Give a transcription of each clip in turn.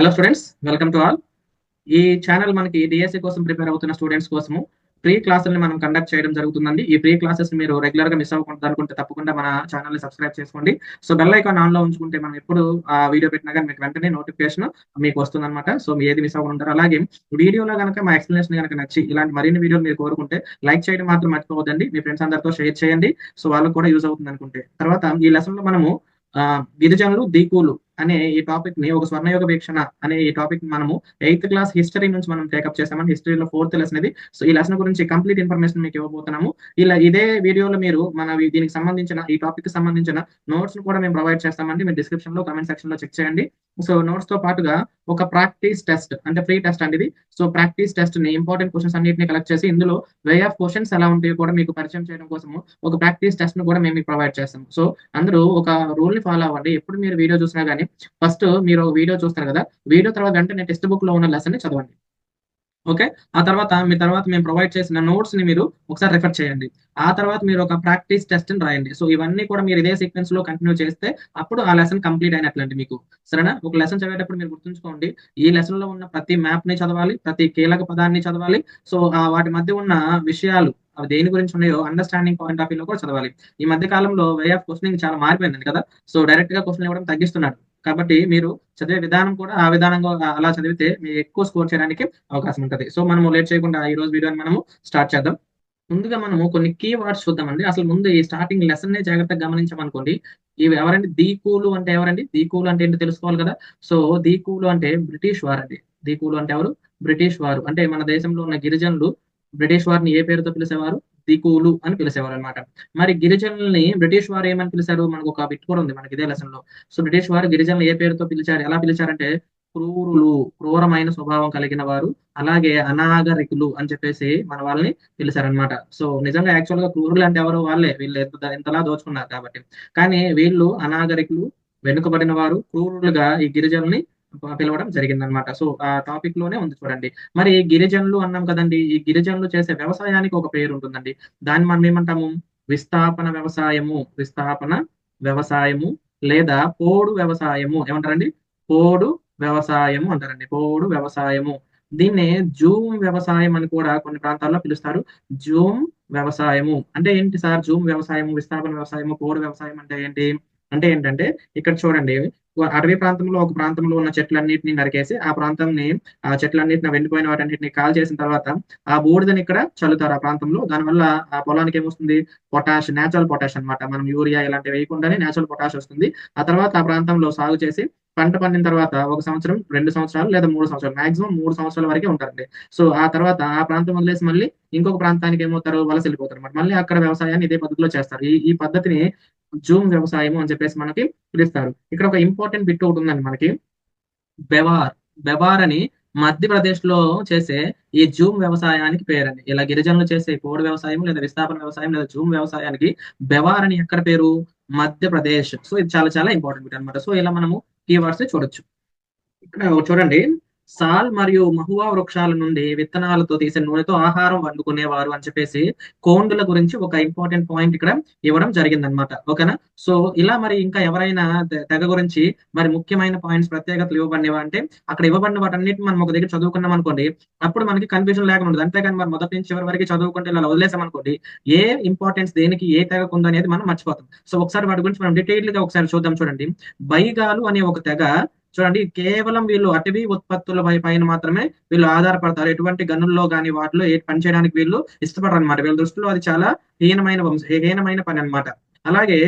Hello students welcome to all ఈ channel మనకి DSC కోసం ప్రిపేర్ అవుతున్న స్టూడెంట్స్ కోసము ప్రీ క్లాసుల్ని మనం కండక్ట్ చేయడం జరుగుతుందండి. ఈ ప్రీ క్లాసెస్ మీరు రెగ్యులర్గా మిస్ అవ్వకుండా అనుకుంటే తప్పకుండా మన ఛానల్ని సబ్స్క్రైబ్ చేసుకోండి. సో బెల్ ఐకాన్ ఆన్లో ఉంచుకుంటే మనం ఎప్పుడు ఆ వీడియో పెట్టినా కానీ మీకు వెంటనే నోటిఫికేషన్ మీకు వస్తుంది అనమాట సో మీ ఏది మిస్ అవ్వకుండా అలాగే వీడియోలో కనుక మా ఎక్స్ప్లెనేషన్ కనుక నచ్చి ఇలాంటి మరిన్ని వీడియోలు మీరు కోరుకుంటే లైక్ చేయడం మాత్రం మర్చిపోవద్దండి. మీ ఫ్రెండ్స్ అందరితో షేర్ చేయండి. సో వాళ్ళకు కూడా యూజ్ అవుతుంది అనుకుంటే. తర్వాత ఈ లెసన్లో మనము గిరిజనులు దీకులు అనే ఈ టాపిక్ని ఒక స్వర్ణయోగ వీక్షణ అనే ఈ టాపిక్ మనము ఎయిత్ క్లాస్ హిస్టరీ నుంచి మనం టేకప్ చేసామని హిస్టరీలో ఫోర్త్ లెసన్ ఇది. సో ఈ లెసన్ గురించి కంప్లీట్ ఇన్ఫర్మేషన్ మీకు ఇవ్వబోతున్నాము. ఇలా ఇదే వీడియోలో మీరు మన దీనికి సంబంధించిన ఈ టాపిక్కి సంబంధించిన నోట్స్ కూడా మేము ప్రొవైడ్ చేస్తామండి. మీరు డిస్క్రిప్షన్లో కమెంట్ సెక్షన్లో చెక్ చేయండి. సో నోట్స్తో పాటుగా ఒక ప్రాక్టీస్ టెస్ట్ అంటే ఫ్రీ టెస్ట్ అండి ఇది. సో ప్రాక్టీస్ టెస్ట్ని ఇంపార్టెంట్ క్వశ్చన్స్ అన్నిటిని కలెక్ట్ చేసి ఇందులో వే ఆఫ్ క్వశ్చన్స్ ఎలా ఉంటాయో కూడా మీకు పరిచయం చేయడం కోసము ఒక ప్రాక్టీస్ టెస్ట్ను కూడా మేము ప్రొవైడ్ చేస్తాం సో అందరూ ఒక రూల్ని ఫాలో అవ్వండి. ఎప్పుడు మీరు వీడియో చూసినా గానీ ఫస్ట్ మీరు వీడియో చూస్తారు కదా వీడియో తర్వాత వెంటనే టెక్స్ట్ బుక్లో ఉన్న లెసన్ని చదవండి. ఓకే ఆ తర్వాత మీ తర్వాత మేము ప్రొవైడ్ చేసిన నోట్స్ని మీరు ఒకసారి రిఫర్ చేయండి. ఆ తర్వాత మీరు ఒక ప్రాక్టీస్ టెస్ట్ని రాయండి. సో ఇవన్నీ కూడా మీరు ఇదే సీక్వెన్స్లో కంటిన్యూ చేస్తే అప్పుడు ఆ లెసన్ కంప్లీట్ అయినట్లండి మీకు. సరేనా? ఒక లెసన్ చదివేటప్పుడు మీరు గుర్తుంచుకోండి. ఈ లెసన్లో ఉన్న ప్రతి మ్యాప్ని చదవాలి ప్రతి కీలక పదాన్ని చదవాలి. సో ఆ వాటి మధ్య ఉన్న విషయాలు అవి దేని గురించి ఉన్నాయో అండర్స్టాండింగ్ పాయింట్ ఆఫ్ వ్యూ లో కూడా చదవాలి. ఈ మధ్య కాలంలో వే ఆఫ్ క్వశ్చనింగ్ చాలా మారిపోయింది కదా? సో డైరెక్ట్గా క్వశ్చన్ ఇవ్వడం తగ్గిస్తున్నాడు. కాబట్టి మీరు చదివే విధానం కూడా ఆ విధానంగా అలా చదివితే మీరు ఎక్కువ స్కోర్ చేయడానికి అవకాశం ఉంటుంది. సో మనము లేట్ చేయకుండా ఈ రోజు వీడియోని మనము స్టార్ట్ చేద్దాం. ముందుగా మనము కొన్ని కీ వర్డ్స్ చూద్దామండి. అసలు ముందు ఈ స్టార్టింగ్ లెసన్ నే జాగ్రత్తగా గమనించామనుకోండి. ఇవి ఎవరండి? దీకూలు అంటే ఎవరండి? దీకూలు అంటే ఏంటో తెలుసుకోవాలి కదా. సో దీకూలు అంటే బ్రిటిష్ వారండి దీకూలు అంటే ఎవరు? బ్రిటిష్ వారు. అంటే మన దేశంలో ఉన్న గిరిజనులు బ్రిటిష్ వారిని ఏ పేరుతో పిలిచేవారు? దీకులు అని పిలిచేవారు అనమాట మరి గిరిజనుల్ని బ్రిటిష్ వారు ఏమని పిలిచారు? మనకు ఒక బిట్ కూడా ఉంది మనకి ఇదే లెసన్లో. సో బ్రిటిష్ వారు గిరిజనులు ఏ పేరుతో పిలిచారు? ఎలా పిలిచారంటే క్రూరులు క్రూరమైన స్వభావం కలిగిన వారు అలాగే అనాగరికులు అని చెప్పేసి మన వాళ్ళని పిలిచారనమాట సో నిజంగా యాక్చువల్గా క్రూరులు అంటే ఎవరు వాళ్ళే. వీళ్ళు ఎంత ఎంతలా దోచుకున్నారు కాబట్టి. కానీ వీళ్ళు అనాగరికులు వెనుకబడిన వారు క్రూరులుగా ఈ గిరిజనుల్ని పిలవడం జరిగిందనమాట సో ఆ టాపిక్లోనే ఉంది చూడండి. మరి గిరిజనులు అన్నాం కదండి ఈ గిరిజనులు చేసే వ్యవసాయానికి ఒక పేరు ఉంటుందండి. దాన్ని మనం ఏమంటాము? విస్థాపన వ్యవసాయము. విస్థాపన వ్యవసాయము లేదా పోడు వ్యవసాయము. ఏమంటారండి? పోడు వ్యవసాయము అంటారండి. పోడు వ్యవసాయము. దీన్నే జూమ్ వ్యవసాయం అని కూడా కొన్ని ప్రాంతాల్లో పిలుస్తారు. జూమ్ వ్యవసాయము. అంటే ఏంటి సార్? జూమ్ వ్యవసాయము విస్థాపన వ్యవసాయము పోడు వ్యవసాయం అంటే ఏంటి? అంటే ఏంటంటే ఇక్కడ చూడండి అటవీ ప్రాంతంలో ఒక ప్రాంతంలో ఉన్న చెట్లన్నిటిని నరికేసి ఆ ప్రాంతంని ఆ చెట్లన్నిటిని వెండిపోయిన వాటన్నిటిని కాల్ చేసిన తర్వాత ఆ బూడిదని ఇక్కడ చల్లుతారు ఆ ప్రాంతంలో. దానివల్ల ఆ పొలానికి ఏమొస్తుంది? పొటాష్ నేచురల్ పొటాష్ అన్నమాట. మనం యూరియా ఇలాంటివి వేయకుండానే నేచురల్ పొటాష్ వస్తుంది. ఆ తర్వాత ఆ ప్రాంతంలో సాగు చేసి పంట పండిన తర్వాత ఒక సంవత్సరం రెండు సంవత్సరాలు లేదా మూడు సంవత్సరాలు మాక్సిమం మూడు సంవత్సరాల వరకే ఉంటారండి. సో ఆ తర్వాత ఆ ప్రాంతం వదిలేసి మళ్ళీ ఇంకొక ప్రాంతానికి ఏమవుతారు వలస వెళ్ళిపోతారు అనమాట మళ్ళీ అక్కడ వ్యవసాయాన్ని ఇదే పద్ధతిలో చేస్తారు. ఈ ఈ పద్ధతిని జూమ్ వ్యవసాయం అని చెప్పేసి మనకి పిలుస్తారు. ఇక్కడ ఒక ఇంపార్టెంట్ బిట్ ఒకటి ఉందండి మనకి. బెవార్. బెవార్ అని మధ్యప్రదేశ్లో చేసే ఈ జూమ్ వ్యవసాయానికి పేరండి. ఇలా గిరిజనులు చేసే పోడు వ్యవసాయం లేదా విస్థాపన వ్యవసాయం లేదా జూమ్ వ్యవసాయానికి బెవార్ అని ఎక్కడ పేరు? మధ్యప్రదేశ్. సో ఇది చాలా చాలా ఇంపార్టెంట్ బిట్ అనమాట సో ఇలా మనము కీవర్డ్స్ చూడొచ్చు. ఇక్కడ చూడండి. సాల్ మరియు మహువా వృక్షాల నుండి విత్తనాలతో తీసే నూనెతో ఆహారం వండుకునేవారు అని చెప్పేసి కోండుల గురించి ఒక ఇంపార్టెంట్ పాయింట్ ఇక్కడ ఇవ్వడం జరిగిందనమాట ఓకేనా? సో ఇలా మరి ఇంకా ఎవరైనా తెగ గురించి మరి ముఖ్యమైన పాయింట్స్ ప్రత్యేకతలు ఇవ్వబడినవా అంటే అక్కడ ఇవ్వబడిన వాటన్నిటిని మనం ఒక దగ్గర చదువుకున్నాం అనుకోండి అప్పుడు మనకి కన్ఫ్యూజన్ లేకుండా ఉంటుంది అంతేకాని మరి మొదటి నుంచి చివరి వరకు చదువుకుంటే ఇలా వదిలేసాం అనుకోండి ఏ ఇంపార్టెన్స్ దేనికి ఏ తెగకు ఉందనేది అనేది మనం మర్చిపోతాం. సో ఒకసారి వాటి గురించి మనం డీటెయిల్గా ఒకసారి చూద్దాం చూడండి. బైగాలు అనే ఒక తెగ చూడండి కేవలం వీళ్ళు అటవీ ఉత్పత్తుల పై- పైన మాత్రమే వీళ్ళు ఆధారపడతారు. ఎటువంటి గనుల్లో కానీ వాటిలో ఏ పని చేయడానికి వీళ్ళు ఇష్టపడరు అనమాట వీళ్ళ దృష్టిలో అది చాలా హీనమైన వంశ హీనమైన పని అన్నమాట. అలాగే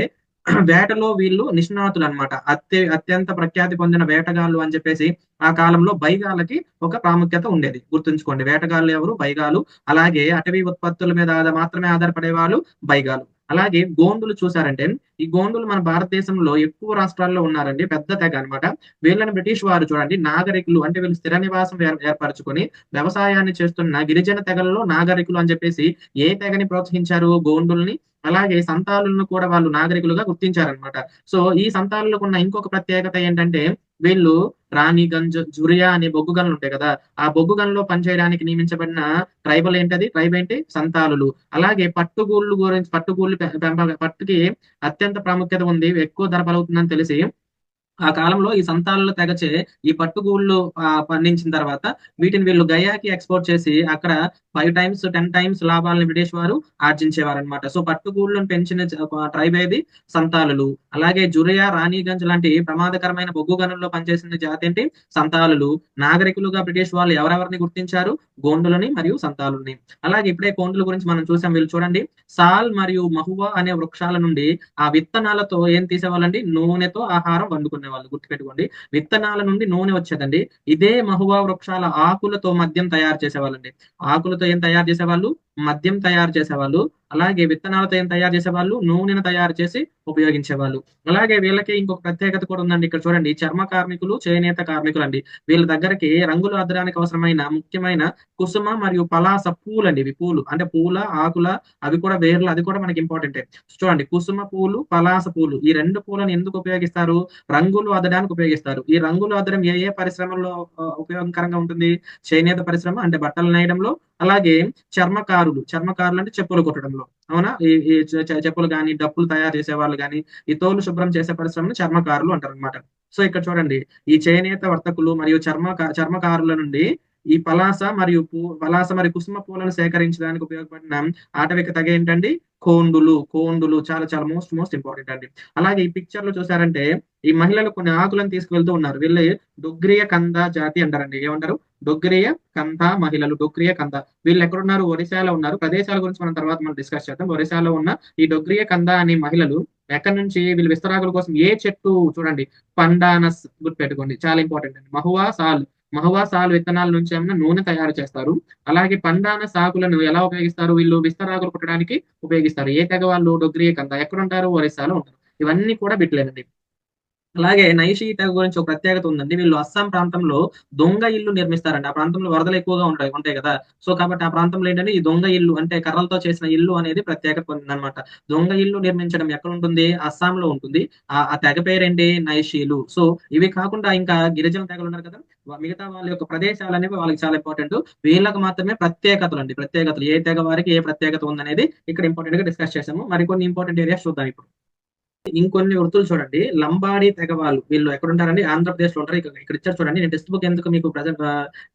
వేటలో వీళ్ళు నిష్ణాతులు అనమాట అత్య అత్యంత ప్రఖ్యాతి పొందిన వేటగాళ్ళు అని చెప్పేసి ఆ కాలంలో బైగాలకి ఒక ప్రాముఖ్యత ఉండేది. గుర్తుంచుకోండి వేటగాళ్ళు ఎవరు? బైగాలు. అలాగే అటవీ ఉత్పత్తుల మీద మాత్రమే ఆధారపడే వాళ్ళు బైగాలు. అలాగే గోండులు చూసారంటే ఈ గోండులు మన భారతదేశంలో ఎక్కువ రాష్ట్రాల్లో ఉన్నారండి పెద్ద తెగ అన్నమాట. వీళ్ళని బ్రిటిష్ వారు చూడండి నాగరికులు అంటే వీళ్ళు స్థిర నివాసం ఏర్పరచుకొని వ్యవసాయాన్ని చేస్తున్న గిరిజన తెగలలో నాగరికులు అని చెప్పేసి ఏ తెగని ప్రోత్సహించారు గోండుల్ని అలాగే సంతాలులను కూడా వాళ్ళు నాగరికులుగా గుర్తించారనమాట సో ఈ సంతాలులకు ఉన్న ఇంకొక ప్రత్యేకత ఏంటంటే వీళ్ళు రాణిగంజ్ జురియా అనే బొగ్గు గనులు ఉంటాయి కదా ఆ బొగ్గు గనులో పనిచేయడానికి నియమించబడిన ట్రైబల్ ఏంటది? ట్రైబ్ ఏంటి? సంతాలులు. అలాగే పట్టుగూళ్ళు గురించి పట్టుగూళ్ళు పెంప పట్టుకి అత్యంత ప్రాముఖ్యత ఉంది ఎక్కువ ధర పలుకుతుందని తెలిసి ఆ కాలంలో ఈ సంతాలలో తెగచే ఈ పట్టుగూళ్ళు పండించిన తర్వాత వీటిని వీళ్ళు గయాకి ఎక్స్పోర్ట్ చేసి అక్కడ ఫైవ్ టైమ్స్ టెన్ టైమ్స్ లాభాలను బ్రిటిష్ వారు ఆర్జించేవారు అనమాట సో పట్టుగూళ్ళను పెంచిన ట్రైబ్ ఏది? సంతాలులు అలాగే జురియా రాణిగంజ్ లాంటి ప్రమాదకరమైన బొగ్గు గనుల్లో పనిచేసిన జాతి ఏంటి? సంతాలులు నాగరికులుగా బ్రిటిష్ వాళ్ళు ఎవరెవరిని గుర్తించారు? గోండులని మరియు సంతాలుని అలాగే ఇప్పుడే కోండుల గురించి మనం చూసాం. వీళ్ళు చూడండి. సాల్ మరియు మహువా అనే వృక్షాల నుండి ఆ విత్తనాలతో ఏం తీసేవాళ్ళండి? నూనెతో ఆహారం వండుకునే వాళ్ళు గుర్తుపెట్టుకోండి. విత్తనాల నుండి నూనె వచ్చేదండి. ఇదే మహువా వృక్షాల ఆకులతో మద్యం తయారు చేసేవాళ్ళండి. ఆకులతో ఏం తయారు చేసేవాళ్ళు? మద్యం తయారు చేసేవాళ్ళు అలాగే విత్తనాలతో ఏం తయారు చేసేవాళ్ళు నూనెను తయారు చేసి ఉపయోగించేవాళ్ళు. అలాగే వీళ్ళకి ఇంకొక ప్రత్యేకత కూడా ఉందండి ఇక్కడ చూడండి. చర్మ కార్మికులు చేనేత కార్మికులు అండి వీళ్ళ దగ్గరకి రంగులు అద్దడానికి అవసరమైన ముఖ్యమైన కుసుమ మరియు పలాస పూలు అండి ఇవి పూలు. అంటే పూల ఆకుల అవి కూడా వేర్లు అది కూడా మనకి ఇంపార్టెంటే చూడండి కుసుమ పూలు పలాస పూలు ఈ రెండు పూలను ఎందుకు ఉపయోగిస్తారు? రంగులు అద్దడానికి ఉపయోగిస్తారు. ఈ రంగులు అద్దడం ఏ ఏ పరిశ్రమల్లో ఉపయోగకరంగా ఉంటుంది? చేనేత పరిశ్రమ అంటే బట్టలు నేయడంలో అలాగే చర్మకారులు చర్మకారులు అంటే చెప్పులు కుట్టడంలో. అవునా? ఈ చెప్పులు కానీ డప్పులు తయారు చేసే వాళ్ళు కానీ ఈ తోలు శుభ్రం చేసే పరిశ్రమను చర్మకారులు అంటారు అనమాట సో ఇక్కడ చూడండి ఈ చేనేత వర్తకులు మరియు చర్మ చర్మకారుల నుండి ఈ పలాస మరియు పూ పలాస మరియు కుసుమ పూలను సేకరించడానికి ఉపయోగపడిన ఆటవిక తగ ఏంటండి? కోండులు. కోండులు చాలా చాలా మోస్ట్ మోస్ట్ ఇంపార్టెంట్ అండి. అలాగే ఈ పిక్చర్లో చూసారంటే ఈ మహిళలు కొన్ని ఆకులను తీసుకువెళ్తూ ఉన్నారు. వీళ్ళు డొగ్రియ కంద జాతి అంటారండి. ఏమంటారు? డొగ్రియ కంద మహిళలు డొగ్రియ కంద వీళ్ళు ఎక్కడున్నారు? ఒరిస్సాలో ఉన్నారు. ప్రదేశాల గురించి మనం తర్వాత మనం డిస్కస్ చేద్దాం. ఒరిస్సాలో ఉన్న ఈ డొగ్రియ కంద అనే మహిళలు ఎక్కడి నుంచి వీళ్ళు విస్తరాకుల కోసం ఏ చెట్టు చూడండి పండానస్ గుర్తుపెట్టుకోండి. చాలా ఇంపార్టెంట్ అండి. మహువా సాల్. మహువా సాల్ విత్తనాల నుంచి ఏమైనా నూనె తయారు చేస్తారు. అలాగే పండాన సాకులను ఎలా ఉపయోగిస్తారు? వీళ్ళు విస్తరాకులు కుట్టడానికి ఉపయోగిస్తారు. ఏ తెగ వాళ్ళు డొగ్రియ కంద ఎక్కడుంటారు? ఒరిస్సాలో ఉంటారు. ఇవన్నీ కూడా బిట్లేనండి. అలాగే నైషి తెగ గురించి ఒక ప్రత్యేకత ఉందండి. వీళ్ళు అస్సాం ప్రాంతంలో దొంగ ఇల్లు నిర్మిస్తారండి. ఆ ప్రాంతంలో వరదలు ఎక్కువగా ఉంటాయి ఉంటాయి కదా. సో కాబట్టి ఆ ప్రాంతంలో ఏంటంటే ఈ దొంగ ఇల్లు అంటే కర్రలతో చేసిన ఇల్లు అనేది ప్రత్యేకత పొందిందనమాట దొంగ ఇల్లు నిర్మించడం ఎక్కడ ఉంటుంది అస్సాం లో ఉంటుంది. ఆ ఆ తెగ పేరేంటి? నైషీలు. సో ఇవి కాకుండా ఇంకా గిరిజన తెగలు ఉన్నారు కదా. మిగతా వాళ్ళ యొక్క ప్రదేశాలు అనేవి వాళ్ళకి చాలా ఇంపార్టెంట్. వీళ్ళకి మాత్రమే ప్రత్యేకతలు అండి. ప్రత్యేకతలు. ఏ తెగ వారికి ఏ ప్రత్యేకత ఉందనేది ఇక్కడ ఇంపార్టెంట్గా డిస్కస్ చేసాము మరికొన్ని ఇంపార్టెంట్ ఏరియాస్ చూద్దాం ఇప్పుడు. ఇంకొన్ని వృత్తులు చూడండి. లంబాడి తెగ వాళ్ళు వీళ్ళు ఎక్కడుంటారండి? ఆంధ్రప్రదేశ్లో ఉంటారు. ఇక్కడ ఇక్కడ ఇచ్చారు చూడండి. నేను టెక్స్ట్ బుక్ ఎందుకు మీకు ప్రజెంట్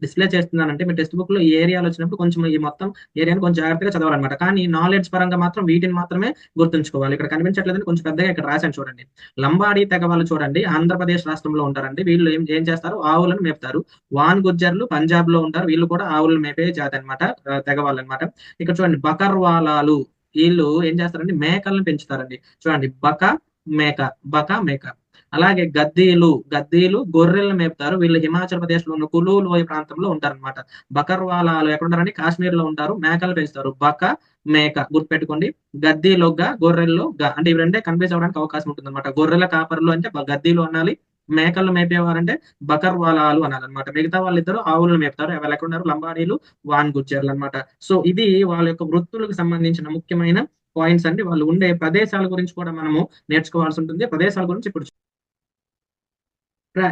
డిస్ప్లే చేస్తున్నానంటే మీ టెక్స్ట్ బుక్లో ఈ ఏరియాలో వచ్చినప్పుడు కొంచెం ఈ మొత్తం ఏరియాని కొంచెం జాగ్రత్తగా చదవాలన్నమాట. కానీ నాలెడ్జ్ పరంగా మాత్రం వీటిని మాత్రమే గుర్తుంచుకోవాలి. ఇక్కడ కనిపించట్లేదని కొంచెం పెద్దగా ఇక్కడ రాశాను చూడండి. లంబాడి తెగ వాళ్ళు చూడండి. ఆంధ్రప్రదేశ్ రాష్ట్రంలో ఉంటారండి. వీళ్ళు ఏం ఏం చేస్తారు? ఆవులను మేపుతారు. వాన్ గుజ్జర్లు పంజాబ్లో ఉంటారు. వీళ్ళు కూడా ఆవులను మేపే జాతి అనమాట తెగవాళ్ళు అనమాట ఇక్కడ చూడండి బకర్వాలాలు వీళ్ళు ఏం చేస్తారంటే మేకలను పెంచుతారండి. చూడండి బక మేక బక మేక. అలాగే గద్దీలు గద్దీలు గొర్రెలను మేపుతారు. వీళ్ళు హిమాచల్ ప్రదేశ్లో ఉన్న కులు లోయ ప్రాంతంలో ఉంటారన్నమాట. బకర్వాలాలు ఎక్కడ కాశ్మీర్లో ఉంటారు. మేకలు పెంచుతారు. బక మేక గుర్తుపెట్టుకోండి. గద్దీలో గా గొర్రెల్లో గా. అంటే ఇవి రెండే కన్ఫ్యూజ్ అవడానికి అవకాశం ఉంటుంది అనమాట గొర్రెల కాపర్లు అంటే గద్దీలు అనాలి మేకలను మేపేవారంటే బకర్వాలాలు అనాలన్నమాట. మిగతా వాళ్ళిద్దరు ఆవులను మేపుతారు ఎవరు ఎక్కడ లంబాడీలు వాన్ గుజ్జర్లు అనమాట సో ఇది వాళ్ళ యొక్క వృత్తులకు సంబంధించిన ముఖ్యమైన పాయింట్స్ అండి. వాళ్ళు ఉండే ప్రదేశాల గురించి కూడా మనము నేర్చుకోవాల్సి ఉంటుంది. ప్రదేశాల గురించి ఇప్పుడు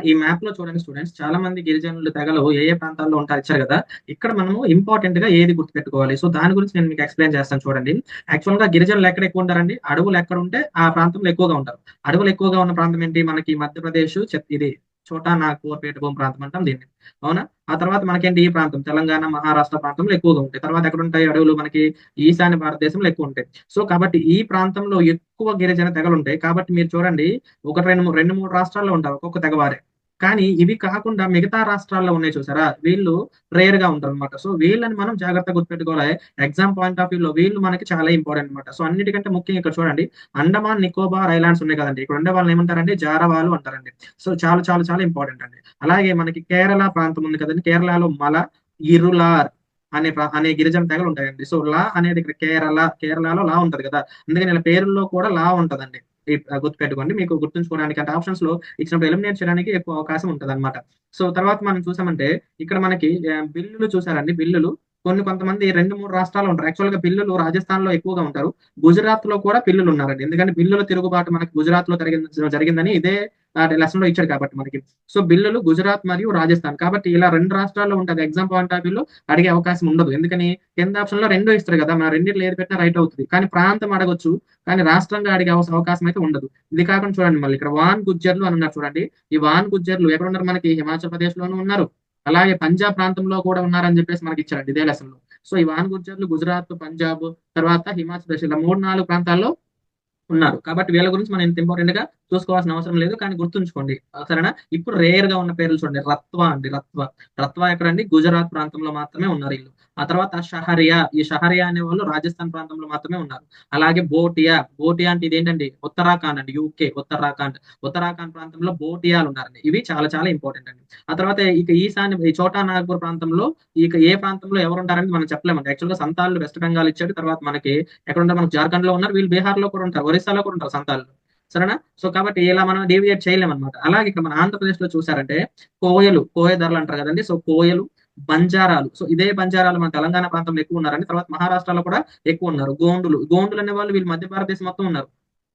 ఈ మ్యాప్లో చూడండి స్టూడెంట్స్ చాలా మంది గిరిజనులు తెగలు ఏ ఏ ప్రాంతాల్లో ఉంటారు ఇచ్చారు కదా? ఇక్కడ మనము ఇంపార్టెంట్గా ఏది గుర్తుపెట్టుకోవాలి? సో దాని గురించి నేను మీకు ఎక్స్ప్లెయిన్ చేస్తాను చూడండి. యాక్చువల్గా గిరిజనులు ఎక్కడ ఎక్కువ ఉంటారండి? అడవులు ఎక్కడ ఉంటే ఆ ప్రాంతంలో ఎక్కువగా ఉంటారు. అడవులు ఎక్కువగా ఉన్న ప్రాంతం ఏంటి? మనకి మధ్యప్రదేశ్ ఇది చోటా నాగ్పూర్ పేటభూం ప్రాంతం అంటాం దీన్ని. అవునా? ఆ తర్వాత మనకేంటి ఈ ప్రాంతం? తెలంగాణ మహారాష్ట్ర ప్రాంతంలో ఎక్కువగా ఉంటాయి. తర్వాత ఎక్కడ ఉంటాయి అడవులు మనకి ఈశాన్య భారతదేశంలో ఎక్కువ ఉంటాయి. సో కాబట్టి ఈ ప్రాంతంలో ఎక్కువ గిరిజన తెగలు ఉంటాయి. కాబట్టి మీరు చూడండి ఒకటి రెండు మూడు రెండు మూడు రాష్ట్రాల్లో ఉంటారు ఒక్కొక్క తెగవారే. కానీ ఇవి కాకుండా మిగతా రాష్ట్రాల్లో ఉన్నాయి చూసారా? వీళ్ళు రేర్గా ఉంటారు అనమాట సో వీళ్ళని మనం జాగ్రత్తగా గుర్తుపెట్టుకోవాలి. ఎగ్జామ్ పాయింట్ ఆఫ్ వ్యూలో వీళ్ళు మనకి చాలా ఇంపార్టెంట్ అనమాట సో అన్నిటికంటే ముఖ్యంగా ఇక్కడ చూడండి. అండమాన్ నికోబార్ ఐలాండ్స్ ఉన్నాయి కదండి. ఇక్కడ ఉండే వాళ్ళు ఏమంటారండి? జారవాలు అంటారండి. సో చాలా చాలా చాలా ఇంపార్టెంట్ అండి. అలాగే మనకి కేరళ ప్రాంతం ఉంది కదండి. కేరళలో మల ఇరులార్ అనే అనే గిరిజన తెగలు ఉంటాయండి. సో లా అనేది ఇక్కడ కేరళ కేరళలో లా ఉంటది కదా. అందుకని ఇలా పేరుల్లో కూడా లా ఉంటదండి. గుర్తుపెట్టుకోండి. మీకు గుర్తుంచుకోవడానికి అంటే ఆప్షన్స్లో ఇచ్చినప్పుడు ఎలిమినేట్ చేయడానికి ఎక్కువ అవకాశం ఉంటుంది అనమాట సో తర్వాత మనం చూసామంటే ఇక్కడ మనకి బిల్లులు చూసారండి. బిల్లులు కొన్ని కొంతమంది రెండు మూడు రాష్ట్రాలు ఉంటారు. యాక్చువల్గా పిల్లలు రాజస్థాన్లో ఎక్కువగా ఉంటారు. గుజరాత్లో కూడా పిల్లలు ఉన్నారండి. ఎందుకంటే బిల్లుల తిరుగుబాటు మనకి గుజరాత్లో జరిగింది జరిగిందని ఇదే లెసన్లో ఇచ్చాడు కాబట్టి మనకి. సో బిల్లులు గుజరాత్ మరియు రాజస్థాన్. కాబట్టి ఇలా రెండు రాష్ట్రాల్లో ఉంటుంది ఎగ్జామ్ పాయింట్ ఆఫ్ వ్యూలో అడిగే అవకాశం ఉండదు. ఎందుకని? కింద ఆప్షన్లో రెండు ఇస్తారు కదా మన రెండిట్లో ఏది పెట్టినా రైట్ అవుతుంది. కానీ ప్రాంతం అడగొచ్చు. కానీ రాష్ట్రంగా అడిగే అవకాశం అయితే ఉండదు. ఇది కాకుండా చూడండి మళ్ళీ. ఇక్కడ వాన్ గుజ్జర్లు అని ఉన్నారు చూడండి. ఈ వాన్ గుజ్జర్లు ఎక్కడ ఉన్నారు మనకి? హిమాచల్ ప్రదేశ్ లోనూ ఉన్నారు. అలాగే పంజాబ్ ప్రాంతంలో కూడా ఉన్నారని చెప్పేసి మనకి ఇచ్చారండి ఇదే లెసన్లో. సో ఈ వాహన గుర్జర్లు గుజరాత్ పంజాబ్ తర్వాత హిమాచల్ ప్రదేశ్ ఇలా మూడు నాలుగు ప్రాంతాల్లో ఉన్నారు. కాబట్టి వీళ్ళ గురించి మనం ఇంత ఇంపార్టెంట్గా చూసుకోవాల్సిన అవసరం లేదు. కానీ గుర్తుంచుకోండి సరేనా ఇప్పుడు రేర్గా ఉన్న పేర్లు చూడండి. రత్వ అండి రత్వ. రత్వ ఎక్కడండి? గుజరాత్ ప్రాంతంలో మాత్రమే ఉన్నారు వీళ్ళు. ఆ తర్వాత షహరియా ఈ షహరియా అనే వాళ్ళు రాజస్థాన్ ప్రాంతంలో మాత్రమే ఉన్నారు. అలాగే బోటియా బోటియా అంటే ఇదేంటండి? ఉత్తరాఖండ్ అండి యూకే ఉత్తరాఖండ్. ఉత్తరాఖండ్ ప్రాంతంలో బోటియాలు ఉన్నారండి. ఇవి చాలా చాలా ఇంపార్టెంట్ అండి. ఆ తర్వాత ఇక ఈశాన్య ఈ చోటా నాగపూర్ ప్రాంతంలో ఇక ఏ ప్రాంతంలో ఎవరు ఉంటారని మనం చెప్పలేమండి. యాక్చువల్గా సంతాలు వెస్ట్ బెంగాల్ ఇచ్చాడు. తర్వాత మనకి ఎక్కడ ఉంటారు? మనకు జార్ఖండ్లో ఉన్నారు. వీళ్ళు బీహార్లో కూడా ఉంటారు. ఒరిస్సాలో కూడా ఉంటారు సంతాలు సరేనా? సో కాబట్టి ఇలా మనం డేవియేట్ చేయలేం అనమాట అలాగే ఇక్కడ మన ఆంధ్రప్రదేశ్లో చూసారంటే కోయలు కోయ ధరలు అంటారు కదండి. సో కోయలు బంజారాలు. సో ఇదే బంజారాలు మన తెలంగాణ ప్రాంతంలో ఎక్కువ ఉన్నారండి. తర్వాత మహారాష్ట్రలో కూడా ఎక్కువ ఉన్నారు. గోండులు. గోండులు అనే వాళ్ళు వీళ్ళు మధ్య భారతదేశం మొత్తం ఉన్నారు.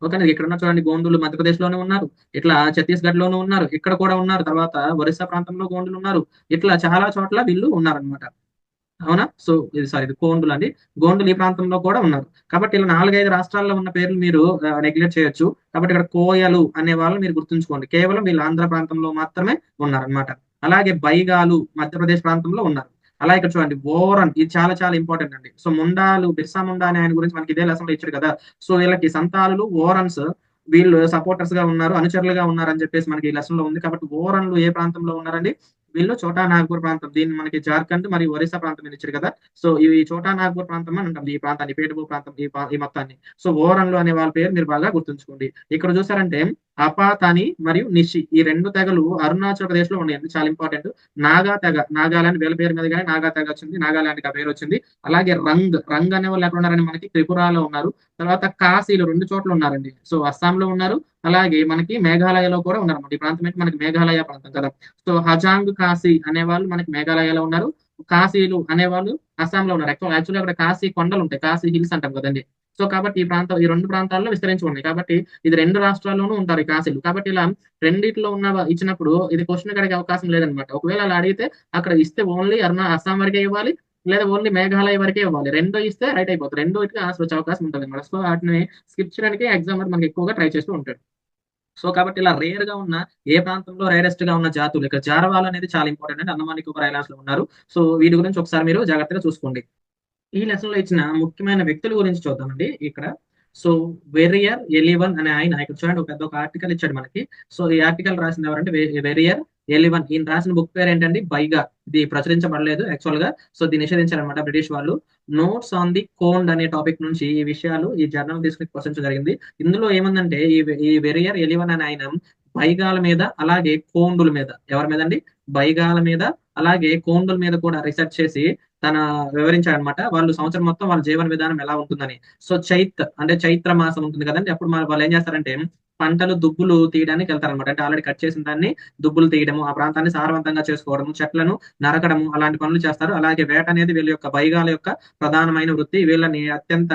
ఓకే ఇక్కడ ఉన్న చూడండి గోండులు మధ్యప్రదేశ్లోనే ఉన్నారు. ఇట్లా ఛత్తీస్గఢ్ లోనూ ఉన్నారు. ఇక్కడ కూడా ఉన్నారు. తర్వాత ఒరిస్సా ప్రాంతంలో గోండులు ఉన్నారు. ఇట్లా చాలా చోట్ల వీళ్ళు ఉన్నారనమాట అవునా? సో ఇది సారీ ఇది గోండులు అండి. గోండులు ఈ ప్రాంతంలో కూడా ఉన్నారు. కాబట్టి ఇలా నాలుగైదు రాష్ట్రాల్లో ఉన్న పేర్లు మీరు నెగ్లెక్ట్ చేయొచ్చు. కాబట్టి ఇక్కడ కోయలు అనే వాళ్ళు మీరు గుర్తుంచుకోండి. కేవలం వీళ్ళు ఆంధ్ర ప్రాంతంలో మాత్రమే ఉన్నారనమాట అలాగే బైగాలు మధ్యప్రదేశ్ ప్రాంతంలో ఉన్నారు. అలా ఇక్కడ చూడండి ఓరన్ ఇది చాలా చాలా ఇంపార్టెంట్ అండి. సో ముండాలు బిర్సా ముండా అనే ఆయన గురించి మనకి ఇదే లెసన్లో ఇచ్చారు కదా. సో వీళ్ళకి సంతాలు ఓరన్స్ వీళ్ళు సపోర్టర్స్గా ఉన్నారు అనుచరులుగా ఉన్నారు అని చెప్పేసి మనకి ఈ లెసన్లో ఉంది. కాబట్టి ఓరన్లు ఏ ప్రాంతంలో ఉన్నారండి? వీళ్ళు చోటా నాగపూర్ ప్రాంతం దీన్ని మనకి జార్ఖండ్ మరియు ఒరిస్సా ప్రాంతం మీద ఇచ్చారు కదా. సో ఈ చోటా నాగపూర్ ప్రాంతం అని అంటాం ఈ ప్రాంతాన్ని పేటపూ ప్రాంతం ఈ ఈ మొత్తాన్ని. సో ఓరన్లు అనే వాళ్ళ పేరు మీరు బాగా గుర్తుంచుకోండి. ఇక్కడ చూసారంటే అపాతని మరియు నిషి. ఈ రెండు తెగలు అరుణాచల్ ప్రదేశ్లో ఉన్నాయి చాలా ఇంపార్టెంట్ నాగా తెగ. నాగాలాండ్ వేల పేరు మీద కానీ నాగా తెగ వచ్చింది నాగాలాండ్ ఆ పేరు వచ్చింది. అలాగే రంగ్. రంగ్ అనే వాళ్ళు ఎక్కడ ఉన్నారని మనకి? త్రిపురలో ఉన్నారు. తర్వాత కాశీలు రెండు చోట్ల ఉన్నారండి. సో అస్సాం లో ఉన్నారు. అలాగే మనకి మేఘాలయలో కూడా ఉన్నారు ఈ ప్రాంతం ఏంటి? మనకి మేఘాలయ ప్రాంతం కదా. సో హజాంగ్ కాశీ అనే వాళ్ళు మనకి మేఘాలయలో ఉన్నారు. కాశీలు అనేవాళ్ళు అస్సాంలో ఉన్నారు. యాక్చువల్ యాక్చువల్లీ అక్కడ కాశీ కొండలు ఉంటాయి. కాశీ హిల్స్ అంటాం కదండి. సో కాబట్టి ఈ ప్రాంతం ఈ రెండు ప్రాంతాల్లో విస్తరించి ఉన్నాయి కాబట్టి ఇది రెండు రాష్ట్రాల్లోనూ ఉంటారు ఈ కాశీలు. కాబట్టి ఇలా రెండిట్లో ఉన్న ఇచ్చినప్పుడు ఇది క్వశ్చన్ అడిగే అవకాశం లేదనమాట. ఒకవేళ అలా అడిగితే అక్కడ ఇస్తే ఓన్లీ అరుణ అస్సాం వరకే ఇవ్వాలి లేదా ఓన్లీ మేఘాలయ వరకే ఇవ్వాలి. రెండో ఇస్తే రైట్ అయిపోతుంది. రెండో ఇటుగా ఆన్సర్ వచ్చే అవకాశం ఉంటుంది అనమాట సో వాటిని స్కిప్ చేయడానికి ఎగ్జామ్ మనకి ఎక్కువగా ట్రై చేస్తూ ఉంటాడు సో కాబట్టి ఇలా రేర్గా ఉన్న ఏ ప్రాంతంలో రేరెస్ట్గా ఉన్న జాతులు ఇక్కడ జారవాలు అనేది చాలా ఇంపార్టెంట్ అండి. అండమాన్ నికోబార్ ఐలాండ్స్లో ఉన్నారు. సో వీటి గురించి ఒకసారి మీరు జాగ్రత్తగా చూసుకోండి. ఈ లెసన్లో ఇచ్చిన ముఖ్యమైన వ్యక్తుల గురించి చూద్దామండి ఇక్కడ. సో వెరియర్ ఎలివన్ అనే ఆయన ఇక్కడ చూడండి ఒక పెద్ద ఒక ఆర్టికల్ ఇచ్చాడు మనకి. సో ఈ ఆర్టికల్ రాసింది ఎవరంటే వెరియర్ ఎలివన్ ఈయన రాసిన బుక్ పేరు ఏంటండి? బైగా ఇది ప్రచురించబడలేదు యాక్చువల్గా. సో దీన్ని నిషేధించారనమాట బ్రిటిష్ వాళ్ళు. నోట్స్ ఆన్ ది కోండ్ అనే టాపిక్ నుంచి ఈ విషయాలు ఈ జర్నల్ తీసుకుని ప్రచురించడం జరిగింది. ఇందులో ఏమందంటే ఈ ఈ వెరియర్ ఎలివన్ అనే ఆయన బైగాల మీద అలాగే కోండుల మీద. ఎవరి మీద అండి బైగాల మీద అలాగే కోండుల మీద కూడా రీసెర్చ్ చేసి తన వివరించాడనమాట. వాళ్ళు సంవత్సరం మొత్తం వాళ్ళ జీవన విధానం ఎలా ఉంటుందని. సో చైత్ అంటే చైత్ర మాసం ఉంటుంది కదండి. అప్పుడు వాళ్ళు ఏం చేస్తారంటే పంటలు దుబ్బులు తీయడానికి వెళ్తారనమాట. అంటే ఆల్రెడీ కట్ చేసిన దాన్ని దుబ్బులు తీయడము ఆ ప్రాంతాన్ని సారవంతంగా చేసుకోవడము చెట్లను నరకడము అలాంటి పనులు చేస్తారు. అలాగే వేట అనేది వీళ్ళ యొక్క బైగాల యొక్క ప్రధానమైన వృత్తి. వీళ్ళని అత్యంత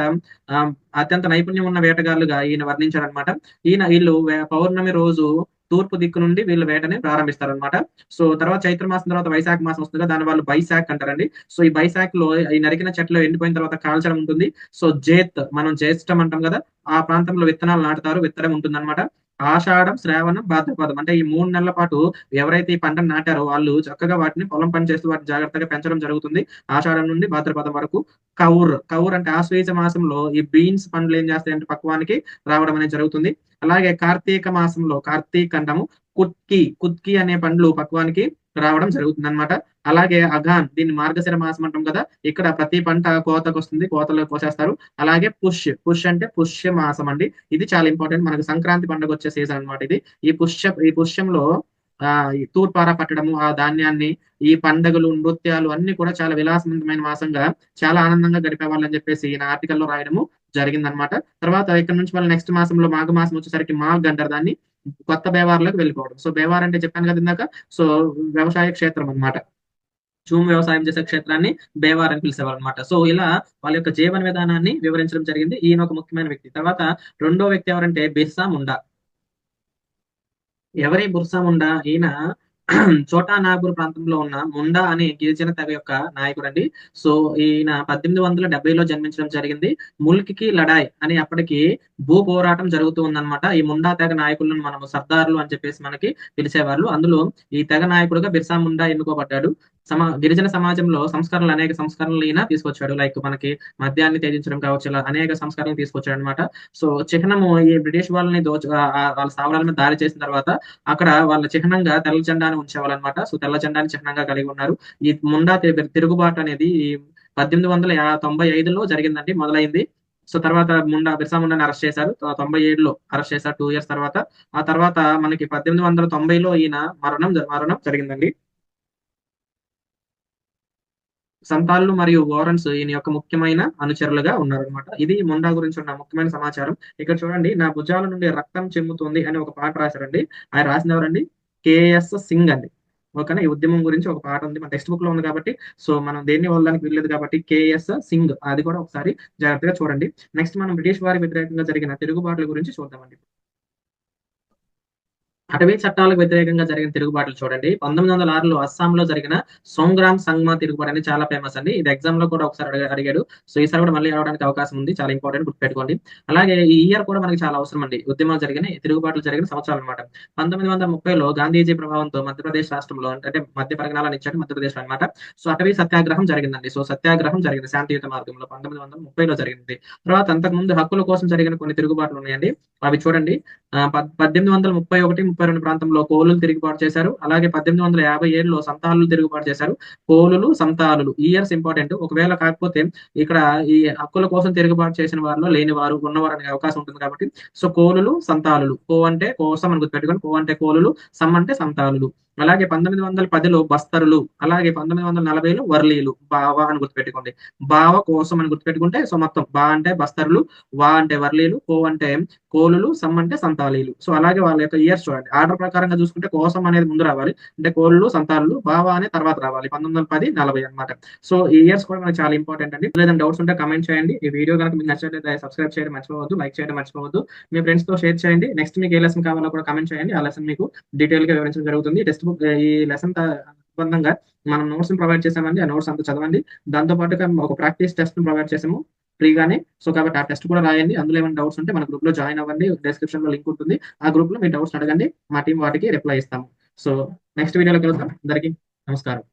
ఆ, అత్యంత నైపుణ్యం ఉన్న వేటగాళ్ళుగా ఈయన వర్ణించారనమాట. ఈయన వీళ్ళు పౌర్ణమి రోజు తూర్పు దిక్కు నుండి వీళ్ళు వేటని ప్రారంభిస్తారనమాట సో తర్వాత చైత్ర మాసం తర్వాత వైశాఖ మాసం వస్తుంది దాని వాళ్ళు బైశాఖ్ అంటారండి. సో ఈ బైశాఖ్లో ఈ నరికిన చెట్లు ఎండిపోయిన తర్వాత కాల్చడం ఉంటుంది. సో జేత్ మనం జ్యేష్టం అంటాం కదా ఆ ప్రాంతంలో విత్తనాలు నాటుతారు విత్తనం ఉంటుంది అనమాట ఆషాఢం శ్రావణం భాద్రపదం. అంటే ఈ మూడు నెలల పాటు ఎవరైతే ఈ పంటను నాటారో వాళ్ళు చక్కగా వాటిని పొలం పని చేస్తూ వాటిని జాగ్రత్తగా పెంచడం జరుగుతుంది. ఆషాఢం నుండి భాద్రపదం వరకు కౌర్. కౌర్ అంటే ఆశ్వేజ మాసంలో ఈ బీన్స్ పండ్లు ఏం చేస్తాయంటే పక్వానికి రావడం అనేది జరుగుతుంది. అలాగే కార్తీక మాసంలో కార్తీక అంటాము కుత్కి కుత్కి అనే పండ్లు పక్వానికి రావడం జరుగుతుంది అనమాట అలాగే అఘాన్ దీన్ని మార్గశిర మాసం అంటాం కదా ఇక్కడ ప్రతి పంట కోతకు వస్తుంది కోతలో కోసేస్తారు. అలాగే పుష్ పుష్ అంటే పుష్య మాసం అండి. ఇది చాలా ఇంపార్టెంట్ మనకు సంక్రాంతి పండుగ వచ్చే సీజన్ అనమాట ఇది. ఈ పుష్య ఈ పుష్యంలో ఆ తూర్పార పట్టడము ఆ ధాన్యాన్ని ఈ పండగలు నృత్యాలు అన్ని కూడా చాలా విలాసవంతమైన మాసంగా చాలా ఆనందంగా గడిపేవాళ్ళని చెప్పేసి ఈయన ఆర్టికల్లో రాయడము జరిగిందనమాట తర్వాత ఇక్కడ నుంచి మళ్ళీ నెక్స్ట్ మాసంలో మాఘ మాసం వచ్చేసరికి మాఘ్ అంటారు దాన్ని కొత్త బేవార్లోకి వెళ్ళిపోవడం. సో బేవార్ అంటే చెప్పాను కదా ఇందాక సో వ్యవసాయ క్షేత్రం అన్నమాట. జూమ్ వ్యవసాయం చేసే క్షేత్రాన్ని బేవార్ అని పిలిచేవారు అనమాట సో ఇలా వాళ్ళ యొక్క జీవన విధానాన్ని వివరించడం జరిగింది ఈయన ఒక ముఖ్యమైన వ్యక్తి. తర్వాత రెండో వ్యక్తి ఎవరంటే బిర్సా ముండా. ఎవరి బిర్సా ముండా? ఈయన చోటా నాగపూర్ ప్రాంతంలో ఉన్న ముండా అనే గిరిజన తెగ యొక్క నాయకుడు అండి సో ఈయన పద్దెనిమిది వందల డెబ్బైలో జన్మించడం జరిగింది. ముల్కికి లడాయ్ అని అప్పటికి భూ పోరాటం జరుగుతూ ఉందన్నమాట. ఈ ముండా తెగ నాయకులను మనము సర్దార్లు అని చెప్పేసి మనకి పిలిచేవాళ్ళు. అందులో ఈ తెగ నాయకుడుగా బిర్సా ముండా ఎన్నుకోబడ్డాడు. సమా గిరిజన సమాజంలో సంస్కరణలు అనేక సంస్కరణలు ఈయన తీసుకొచ్చాడు. లైక్ మనకి మద్యాన్ని త్యజించడం కావచ్చు ఇలా అనేక సంస్కరణలు తీసుకొచ్చాడు అనమాట సో చిహ్నము ఈ బ్రిటిష్ వాళ్ళని దోచు వాళ్ళ స్థావరాల మీద దారి చేసిన తర్వాత అక్కడ వాళ్ళ చిహ్నంగా తెల్ల జెండాను ఉంచేవాళ్ళనమాట. సో తెల్ల జెండాని చిహ్నంగా కలిగి ఉన్నారు. ఈ ముండా తిరుగుబాటు అనేది పద్దెనిమిది వందల తొంభై ఐదులో జరిగిందండి మొదలైంది. సో తర్వాత ముండా బిర్సా ముండాని అరెస్ట్ చేశారు. తొంభై ఏడులో అరెస్ట్ చేశారు టూ ఇయర్స్ తర్వాత. ఆ తర్వాత మనకి పద్దెనిమిది వందల తొంభైలో ఈయన మరణం మరణం జరిగిందండి. సంతాళ్ళు మరియు వారన్స్ ఈయన యొక్క ముఖ్యమైన అనుచరులుగా ఉన్నారనమాట. ఇది ముండా గురించి ఉన్న ముఖ్యమైన సమాచారం. ఇక్కడ చూడండి నా భుజాల నుండి రక్తం చెమ్ముతుంది అని ఒక పాట రాశారండి. ఆయన రాసిన ఎవరండి కేఎస్ సింగ్ అండి. ఓకేనా? ఈ ఉద్యమం గురించి ఒక పాట ఉంది. మన టెక్స్ట్ బుక్లో ఉంది కాబట్టి. సో మనం దేన్ని వదలడానికి వీల్లేదు కాబట్టి కేఎస్ సింగ్ అది కూడా ఒకసారి జాగ్రత్తగా చూడండి. నెక్స్ట్ మనం బ్రిటిష్ వారి వ్యతిరేకంగా జరిగిన తిరుగుబాట్ల గురించి చూద్దామండి. అటవీ చట్టాలకు వ్యతిరేకంగా జరిగిన తిరుగుబాట్లు చూడండి. పంతొమ్మిది వందల ఆరులో అస్సాంలో జరిగిన సోంగ్రామ్ సంగ్మా తిరుగుబాటు అనేది చాలా ఫేమస్ అండి. ఇది ఎగ్జామ్లో కూడా ఒకసారి అడిగాడు. సో ఈసారి కూడా మళ్ళీ అడవడానికి అవకాశం ఉంది. చాలా ఇంపార్టెంట్ గుర్తుపెట్టుకోండి. అలాగే ఈ ఇయర్ కూడా మనకి చాలా అవసరం అండి. ఉద్యమాలు జరిగిన తిరుగుబాట్లు జరిగిన సంవత్సరాలు అనమాట పంతొమ్మిది వందల ముప్పైలో గాంధీజీ ప్రభావంతో మధ్యప్రదేశ్ రాష్ట్రంలో అంటే మధ్య పరిగణాలని ఇచ్చాడు మధ్యప్రదేశ్ అనమాట సో అటవీ సత్యాగ్రహం జరిగిందండి. సో సత్యాగ్రహం జరిగింది శాంతియుత మార్గంలో పంతొమ్మిది వందల ముప్పైలో జరిగింది. తర్వాత అంతకుముందు హక్కుల కోసం జరిగిన కొన్ని తిరుగుబాట్లు ఉన్నాయండి. అవి చూడండి. పద్దెనిమిది వందల ముప్పై ఒకటి ముప్పై ప్రాంతంలో కోలులు తిరుగుబాటు చేశారు. అలాగే పద్దెనిమిది వందల యాభై ఏడులో సంతాలు తిరుగుబాటు చేశారు. కోలులు సంతాలు ఈ ఇయర్స్ ఇంపార్టెంట్. ఒకవేళ కాకపోతే ఇక్కడ ఈ హక్కుల కోసం తిరుగుబాటు చేసిన వారిలో లేని వారు ఉన్నవారు అనే అవకాశం ఉంటుంది కాబట్టి. సో కోలులు సంతాలు కో అంటే కోసం అని గుర్తుపెట్టుకోండి. కో అంటే కోలులు సమ్ అంటే సంతాలు అలాగే పంతొమ్మిది వందల పదిలో బస్తరులు అలాగే పంతొమ్మిది వందల నలభైలో వర్లీలు బావ అని గుర్తుపెట్టుకోండి. బావ కోసం అని గుర్తుపెట్టుకుంటే సో మొత్తం బా అంటే బస్తరులు వా అంటే వర్లీలు కో అంటే కోలులు సమ్ అంటే సంతాలీలు సో అలాగే వాళ్ళ యొక్క ఇయర్స్ చూడండి. ఆర్డర్ ప్రకారంగా చూసుకుంటే కోసం అనేది ముందు రావాలి. అంటే కోళ్ళు సంతాలు బావ అనే తర్వాత రావాలి. పంతొమ్మిది వందల పది నలభై అనమాట సో ఈ ఇయర్స్ కూడా మనకు చాలా ఇంపార్టెంట్ అండి. లేదంటే డౌట్స్ ఉంటే కమెంట్ చేయండి. ఈ వీడియో కనుక మీకు నచ్చినట్లయితే సబ్స్క్రైబ్ చేయడం మర్చిపోవద్దు లైక్ చేయడం మర్చిపోవద్దు. మీ ఫ్రెండ్స్తో షేర్ చేయండి. నెక్స్ట్ మీకు ఏ లెసన్ కావాలో కూడా కమెంట్ చేయండి. ఆ లెసన్ మీకు డీటెయిల్గా వివరించడం జరుగుతుంది. టెక్స్ట్ బుక్ ఈ లెసన్ అనుబంధంగా మనం నోట్స్ ప్రొవైడ్ చేసామండి. ఆ నోట్స్ అంతా చదవండి. దాంతో పాటుగా ఒక ప్రాక్టీస్ టెస్ట్ ప్రొవైడ్ చేసాము. ఫ్రీగానే. సో కాబట్టి ఆ టెస్ట్ కూడా రాయండి. అందులో ఏమైనా డౌట్స్ ఉంటే మన గ్రూప్లో జాయిన్ అవ్వండి. డిస్క్రిప్షన్లో లింక్ ఉంటుంది. ఆ గ్రూప్లో మీ డౌట్స్ అడగండి. మా టీం వాటికి రిప్లై ఇస్తాము. సో నెక్స్ట్ వీడియోలో కలుద్దాం అందరికీ నమస్కారం.